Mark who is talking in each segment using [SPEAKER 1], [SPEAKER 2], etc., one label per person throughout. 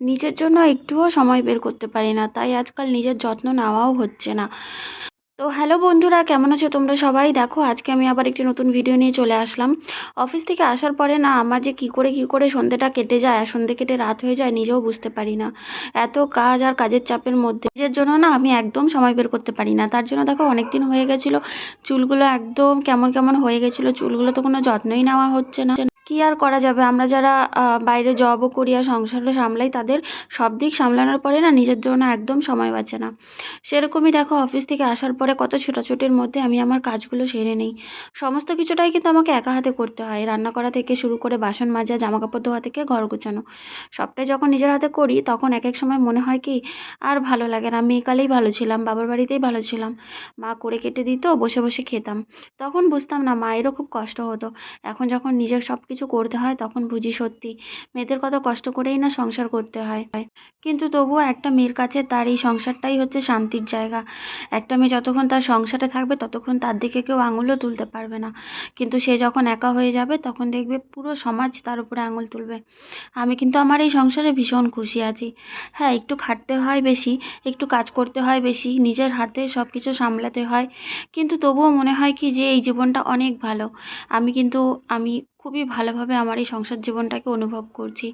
[SPEAKER 1] নিজের জন্য একটুও সময় বের করতে পারি না, তাই আজকাল নিজের যত্ন নেওয়াও হচ্ছে না। তো হ্যালো বন্ধুরা, কেমন আছো তোমরা সবাই? দেখো, আজকে আমি আবার একটি নতুন ভিডিও নিয়ে চলে আসলাম। অফিস থেকে আসার পরে না, আমার যে কী করে কী করে সন্ধ্যেটা কেটে যায় আর সন্ধ্যে কেটে রাত হয়ে যায় নিজেও বুঝতে পারি না। এত কাজ আর কাজের চাপের মধ্যে নিজের জন্য না আমি একদম সময় বের করতে পারি না। তার জন্য দেখো অনেক দিন হয়ে গেছিল, চুলগুলো একদম কেমন কেমন হয়ে গেছিল, চুলগুলো তো কোনো যত্নই নেওয়া হচ্ছে না। কি আর করা যাবে? আমরা যারা বাইরে জবও করি আর সংসারও সামলাই, তাদের সব দিক সামলানোর পরে না নিজের জন্য একদম সময় বাঁচে না। সেরকমই দেখো অফিস থেকে আসার পরে কত ছোটাছুটির মধ্যে আমি আমার কাজগুলো সেরে নিই। সমস্ত কিছুটাই কিন্তু আমাকে একা হাতে করতে হয়। রান্না করা থেকে শুরু করে বাসন মাজা জামা কাপড় ধোয়া থেকে ঘর গোছানো। সবটাই যখন নিজের হাতে করি, তখন এক এক সময় মনে হয় কি, আর ভালো লাগে না। মেয়েকালেই ভালো ছিলাম, বাবার বাড়িতেই ভালো ছিলাম। মা করে কেটে দিত, বসে বসে খেতাম। তখন বুঝতাম না, মায়েরও খুব কষ্ট হতো। এখন যখন নিজের সব কিছু করতে হয়, তখন বুঝি সত্যি মেয়েদের কত কষ্ট করেই না সংসার করতে হয়। কিন্তু তবুও একটা মেয়ের কাছে তার এই সংসারটাই হচ্ছে শান্তির জায়গা। একটা মেয়ে যতক্ষণ তার সংসারে থাকবে, ততক্ষণ তার দিকে কেউ আঙুলও তুলতে পারবে না। কিন্তু সে যখন একা হয়ে যাবে, তখন দেখবে পুরো সমাজ তার উপরে আঙুল তুলবে। আমি কিন্তু আমার এই সংসারে ভীষণ খুশি আছি। হ্যাঁ একটু খাটতে হয় বেশি, একটু কাজ করতে হয় বেশি, নিজের হাতে সব কিছু সামলাতে হয়। কিন্তু তবুও মনে হয় কি যে এই জীবনটা অনেক ভালো। আমি কিন্তু, আমি খুবই ভালোভাবে আমার এই সংসার জীবনটাকে অনুভব করছি।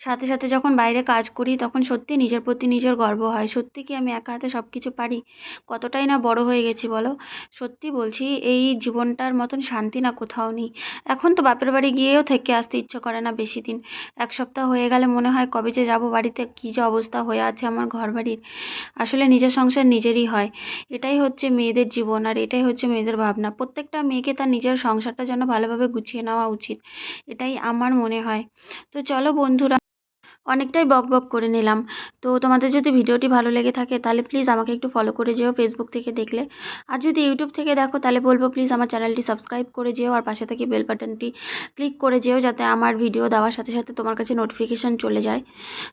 [SPEAKER 1] সাথে সাথে যখন বাইরে কাজ করি, তখন সত্যি নিজের প্রতি নিজের গর্ব হয়। সত্যি কি আমি একা হাতে সব কিছু পারি? কতটাই না বড় হয়ে গেছি বলো? সত্যি বলছি, এই জীবনটার মতন শান্তি না কোথাও নেই। এখন তো বাপের বাড়ি গিয়েও থেকে আসতে ইচ্ছে করে না বেশি দিন। এক সপ্তাহ হয়ে গেলে মনে হয় কবে যে যাব বাড়িতে, কী যে অবস্থা হয়ে আছে আমার ঘর বাড়ির আসলে নিজের সংসার নিজেরই হয়। এটাই হচ্ছে মেয়েদের জীবন আর এটাই হচ্ছে মেয়েদের ভাবনা। প্রত্যেকটা মেয়েকে তার নিজের সংসারটা যেন ভালোভাবে গুছিয়ে নেওয়া উচিত। এটাই আমার মনে হয়। তো চলো বন্ধুরা অনেকটাই বক বক করে নিলাম। তো তোমাদের যদি ভিডিওটি ভালো লেগে থাকে, তাহলে প্লিজ আমাকে একটু ফলো করে যেও ফেসবুক থেকে দেখলে। আর যদি ইউটিউব থেকে দেখো, তাহলে বলব প্লিজ আমার চ্যানেলটি সাবস্ক্রাইব করে যেও আর পাশে থেকে বেল বাটনটি ক্লিক করে যেও যাতে আমার ভিডিও দেওয়ার সাথে সাথে তোমার কাছে নোটিফিকেশান চলে যায়।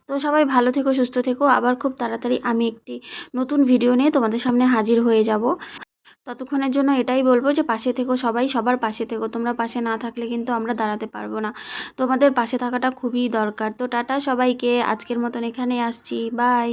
[SPEAKER 1] তো সবাই ভালো থেকো, সুস্থ থেকো। আবার খুব তাড়াতাড়ি আমি একটি নতুন ভিডিও নিয়ে তোমাদের সামনে হাজির হয়ে যাব। ততক্ষণের জন্য এটাই বলব যে পাশে থেকো সবাই, সবার পাশে থেকো। তোমরা পাশে না থাকলে কিন্তু আমরা দাঁড়াতে পারব না। তোমাদের পাশে থাকাটা খুবই দরকার। তো টাটা সবাইকে। আজকের মতন এখানে আসছি। বাই।